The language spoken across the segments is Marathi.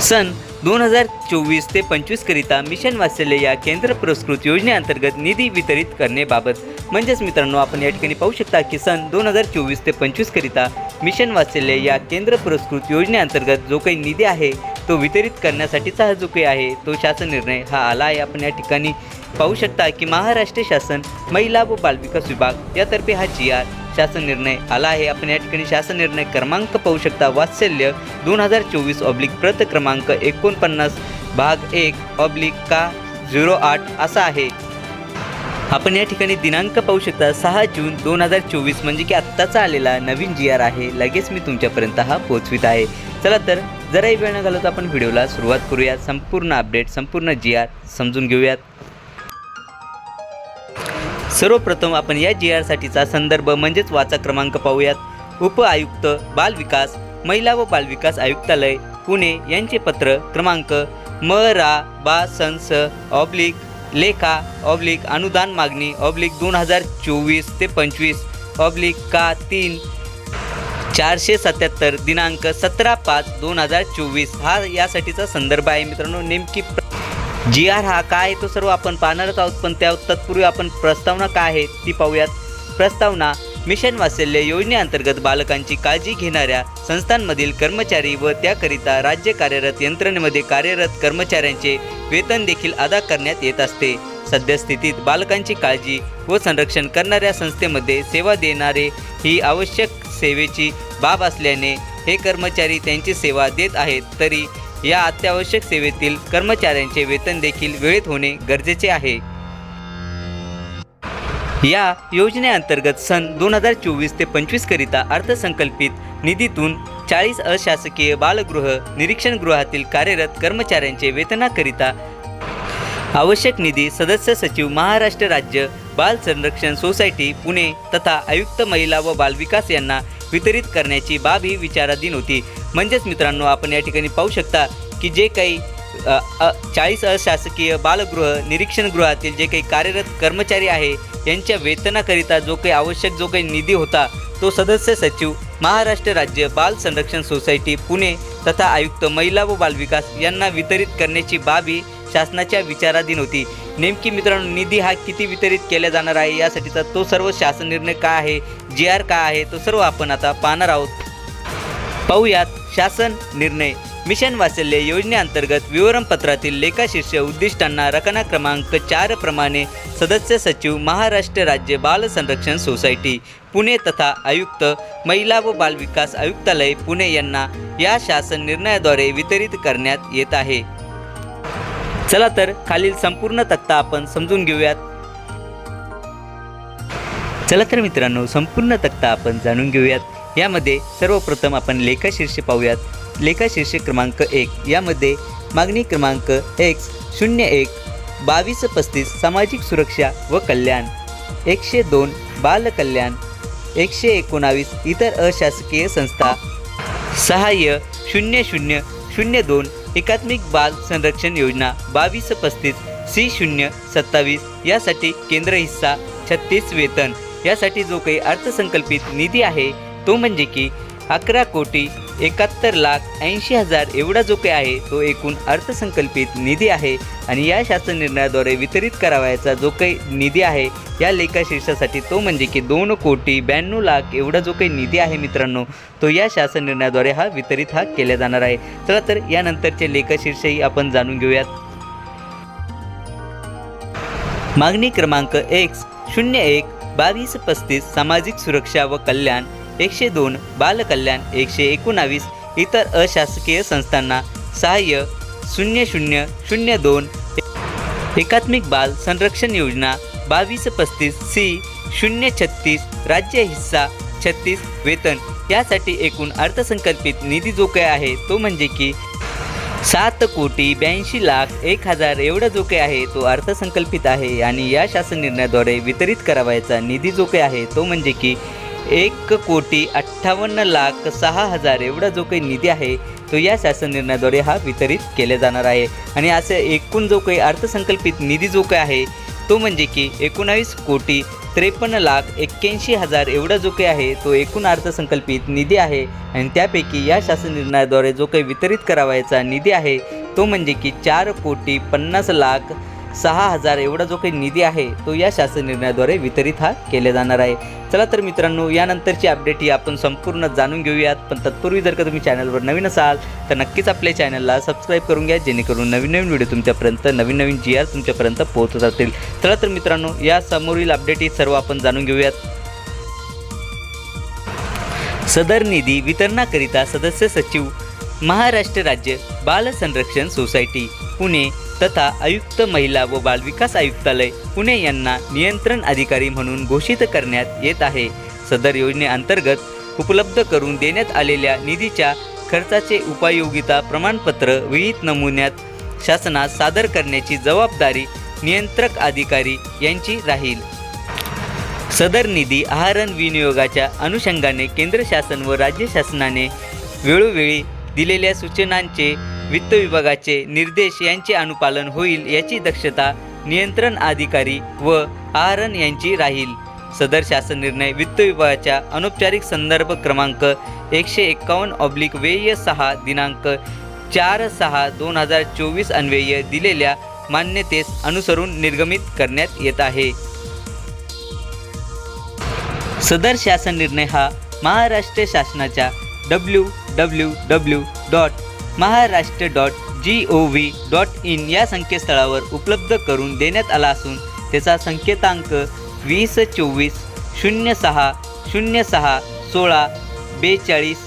सन दोन हजार चोवीस ते पंचवीसकरिता मिशन वात्सल्य या केंद्र पुरस्कृत योजनेअंतर्गत निधी वितरित करण्याबाबत. म्हणजेच मित्रांनो आपण या ठिकाणी पाहू शकता की सन दोन हजार चोवीस ते पंचवीसकरिता मिशन वात्सल्य या केंद्र पुरस्कृत योजनेअंतर्गत जो काही निधी आहे तो वितरित करण्यासाठीचा हा जो काही आहे. तो शासन निर्णय हा आला आहे आपण या ठिकाणी पाहू शकता की महाराष्ट्र शासन महिला व बालविकास विभाग यातर्फे हा जी आर शासन निर्णय आला आहे. आपण या ठिकाणी शासन निर्णय क्रमांक पाहू शकता. वात्सल्य दोन हजार चोवीस ऑब्लिक प्रत क्रमांक एकोणपन्नास भाग एक ऑब्लिक का झिरो आठ असा आहे. आपण या ठिकाणी दिनांक पाहू शकता. सहा जून दोन हजार चोवीस म्हणजे की आत्ताचा आलेला नवीन जी आर आहे. लगेच मी तुमच्यापर्यंत हा पोहोचवित आहे. चला तर जराही वेळ न घालवता आपण व्हिडिओला सुरुवात करूया संपूर्ण अपडेट संपूर्ण जी आर समजून घेऊयात. सर्वप्रथम आपण या जी आरसाठीचा संदर्भ म्हणजेच वाचा क्रमांक पाहूयात. उप आयुक्त बालविकास महिला व बालविकास आयुक्तालय पुणे. यांचे पत्र क्रमांक म रा बा संस ऑब्लिक लेखा ऑब्लिक अनुदान मागणी ऑब्लिक दोन हजार चोवीस ते पंचवीस ऑब्लिक का तीन चारशे सत्याहत्तर दिनांक सतरा पाच दोन हजार चोवीस. हा यासाठीचा संदर्भ आहे मित्रांनो. नेमकी जी आर हा काय आहे तो सर्व आपण पाहणारच आहोत पण त्या तत्पूर्वी आपण प्रस्तावना काय आहे ती पाहूयात. प्रस्तावना मिशन वात्सल्य योजनेअंतर्गत बालकांची काळजी घेणाऱ्या संस्थांमधील कर्मचारी व त्याकरिता राज्य कार्यरत यंत्रणेमध्ये कार्यरत कर्मचाऱ्यांचे वेतन देखील अदा करण्यात येत असते. सद्यस्थितीत बालकांची काळजी व संरक्षण करणाऱ्या संस्थेमध्ये सेवा देणारे ही आवश्यक सेवेची बाब असल्याने हे कर्मचारी त्यांची सेवा देत आहेत तरी या अत्यावश्यक सेवेतील कर्मचाऱ्यांचे वेतन देखील वेळेत होणे गरजेचे आहे. या योजनेअंतर्गत सन दोन हजार चोवीस ते पंचवीस करिता अर्थसंकल्पित निधीतून चाळीस अशासकीय बालगृह निरीक्षणगृहातील कार्यरत कर्मचाऱ्यांचे वेतनाकरिता आवश्यक निधी सदस्य सचिव महाराष्ट्र राज्य बाल संरक्षण सोसायटी पुणे तथा आयुक्त महिला व बालविकास यांना वितरित करण्याची बाब ही विचाराधीन होती. म्हणजेच मित्रांनो आपण या ठिकाणी पाहू शकता की जे काही अ, चाळीस अशासकीय बालगृह निरीक्षणगृहातील जे काही कार्यरत कर्मचारी आहे यांच्या वेतनाकरिता जो काही आवश्यक जो काही निधी होता तो सदस्य सचिव महाराष्ट्र राज्य बाल संरक्षण सोसायटी पुणे तथा आयुक्त महिला व बालविकास यांना वितरित करण्याची बाब ही शासनाच्या विचाराधीन होती. नेमकी मित्रांनो निधी हा किती वितरित केला जाणार आहे? यासाठीचा तो सर्व शासन निर्णय काय आहे? जी आर काय आहे? तो सर्व आपण आता पाहणार आहोत. पाहूयात शासन निर्णय. मिशन वात्सल्य योजनेअंतर्गत विवरणपत्रातील लेखाशीर्ष उद्दिष्टांना रकना क्रमांक चार प्रमाणे सदस्य सचिव महाराष्ट्र राज्य बाल संरक्षण सोसायटी पुणे तथा आयुक्त महिला व बालविकास आयुक्तालय पुणे यांना या शासन निर्णयाद्वारे वितरित करण्यात येत आहे. चला तर खालील संपूर्ण तक्ता आपण समजून घेऊयात. चला तर मित्रांनो संपूर्ण तक्ता आपण जाणून घेऊयात. यामध्ये सर्वप्रथम आपण लेखाशीर्ष पाहूयात. लेखाशीर्ष क्रमांक एक. यामध्ये मागणी क्रमांक एक्स शून्य एक बावीस पस्तीस सामाजिक सुरक्षा व कल्याण एकशे दोन बालकल्याण एकशे एकोणावीस इतर अशासकीय संस्था सहाय्य शून्य शून्य शून्य दोन एकात्मिक बाल संरक्षण योजना बावीस पस्तीस सी शून्य सत्तावीस यासाठी केंद्र हिस्सा छत्तीस वेतन. यासाठी जो काही अर्थसंकल्पित निधी आहे तो म्हणजे की अकरा कोटी एकाहत्तर लाख ऐंशी हजार एवढा जो काही आहे तो एकूण अर्थसंकल्पित निधी आहे. आणि या शासन निर्णयाद्वारे वितरित करावयाचा जो काही निधी आहे या लेखाशीर्षासाठी तो म्हणजे की दोन कोटी ब्याण्णव लाख एवढा जो काही निधी आहे मित्रांनो तो या शासन निर्णयाद्वारे हा वितरित हा केला जाणार आहे. चला तर यानंतरचे लेखाशीर्षही आपण जाणून घेऊयात. मागणी क्रमांक एक्स शून्य एक बावीस पस्तीस सामाजिक सुरक्षा व कल्याण एकशे दोन बालकल्याण एकशे एकोणावीस इतर अशासकीय संस्थांना सहाय्य शून्य शून्य शून्य दोन एकात्मिक बाल संरक्षण योजना बावीस पस्तीस सी शून्य छत्तीस राज्य हिस्सा छत्तीस वेतन यासाठी एकूण अर्थसंकल्पित निधी जो काय आहे तो म्हणजे की सात कोटी ब्याऐंशी लाख एक हजार एवढा जो काही आहे तो अर्थसंकल्पित आहे आणि या शासन निर्णयाद्वारे वितरित करावायचा निधी जो काही आहे तो म्हणजे की एक कोटी अठ्ठावन्न लाख सहा हजार एवढा जो काही निधी आहे तो या शासन निर्णयाद्वारे हा वितरित केला जाणार आहे. आणि असं एकूण जो काही अर्थसंकल्पित निधी जो काही आहे तो म्हणजे की एकोणावीस कोटी त्रेपन्न लाख एक्क्याऐंशी हजार एवढा जो काही आहे तो एकूण अर्थसंकल्पित निधी आहे. आणि त्यापैकी या शासन निर्णयाद्वारे जो काही वितरित करावायचा निधी आहे तो म्हणजे की चार कोटी पन्नास लाख सहा हजार एवढा जो काही निधी आहे तो या शासन निर्णयाद्वारे वितरित हा केला जाणार आहे. चला तर मित्रांनो यानंतरची अपडेट ही आपण संपूर्ण जाणून घेऊयात. पण तत्पूर्वी जर का तुम्ही चॅनलवर नवीन असाल तर नक्कीच आपल्या चॅनलला सबस्क्राईब करून घ्या जेणेकरून नवीन नवीन व्हिडिओ तुमच्यापर्यंत नवीन नवीन जी आर तुमच्यापर्यंत पोहोचत असतील. चला तर मित्रांनो या समोरील अपडेट ही सर्व आपण जाणून घेऊयात. सदर निधी वितरणाकरिता सदस्य सचिव महाराष्ट्र राज्य बाल संरक्षण सोसायटी पुणे तथा आयुक्त महिला व बालविकास आयुक्तालय पुणे यांना नियंत्रण अधिकारी म्हणून घोषित करण्यात येत आहे. सदर योजनेअंतर्गत उपलब्ध करून देण्यात आलेल्या निधीच्या खर्चाचे उपयोगिता प्रमाणपत्र विहित नमुन्यात शासनास सादर करण्याची जबाबदारी नियंत्रक अधिकारी यांची राहील. सदर निधी आहारण विनियोगाच्या अनुषंगाने केंद्र शासन व राज्य शासनाने वेळोवेळी दिलेल्या सूचनांचे वित्त विभागाचे निर्देश यांचे अनुपालन होईल याची दक्षता नियंत्रण अधिकारी व आहरण यांची राहील. सदर शासन निर्णय वित्त विभागाच्या अनौपचारिक संदर्भ क्रमांक एकशे एक्कावन्न ऑब्लिक वेय सहा दिनांक चार सहा दोन हजार चोवीस अन्वये दिलेल्या मान्यतेस अनुसरून निर्गमित करण्यात येत आहे. सदर शासन निर्णय हा महाराष्ट्र शासनाच्या W W W dot Maharashtra dot G O V dot in या संकेतस्थळावर उपलब्ध करून देण्यात आला असून त्याचा संकेतांक वीस चोवीस शून्य सहा शून्य सहा सोळा बेचाळीस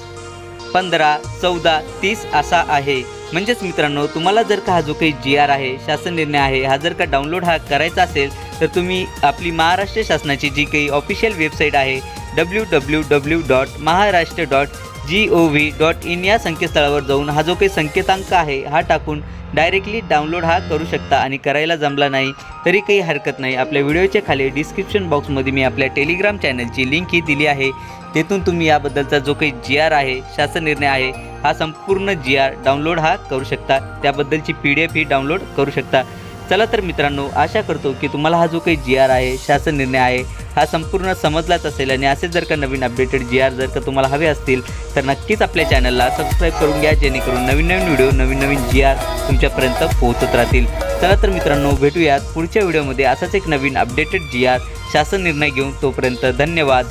पंधरा चौदा तीस असा आहे. म्हणजेच मित्रांनो तुम्हाला जर का हा जो काही जी आर आहे शासन निर्णय आहे हा जर का डाउनलोड हा करायचा असेल तर तुम्ही आपली महाराष्ट्र शासनाची जी काही ऑफिशियल वेबसाईट आहे W W W dot Maharashtra dot G O V dot in या संकेतस्थळावर जाऊन हा जो काही संकेतांक आहे हा टाकून डायरेक्टली डाउनलोड हा करू शकता आणि करायला जमला नाही तरी काही हरकत नाही. आपल्या व्हिडिओच्या खाली डिस्क्रिप्शन बॉक्समध्ये मी आपल्या टेलिग्राम चॅनलची लिंक ही दिली आहे. तेथून तुम्ही याबद्दलचा जो काही जी आर आहे शासन निर्णय आहे हा संपूर्ण जी आर डाउनलोड हा करू शकता. त्याबद्दलची पी डी एफ ही डाउनलोड करू शकता. चला तर मित्रांनो आशा करतो की तुम्हाला हा जो काही जी आर आहे शासन निर्णय आहे हा संपूर्ण समजलाच असेल. आणि असे जर का नवीन अपडेटेड जी आर जर का तुम्हाला हवे असतील तर नक्कीच आपल्या चॅनलला सबस्क्राईब करून घ्या जेणेकरून नवीन नवीन व्हिडिओ नवीन नवीन जी आर तुमच्यापर्यंत पोहोचत राहतील. चला तर मित्रांनो भेटूयात पुढच्या व्हिडिओमध्ये असाच एक नवीन अपडेटेड जी आर शासन निर्णय घेऊन तोपर्यंत धन्यवाद.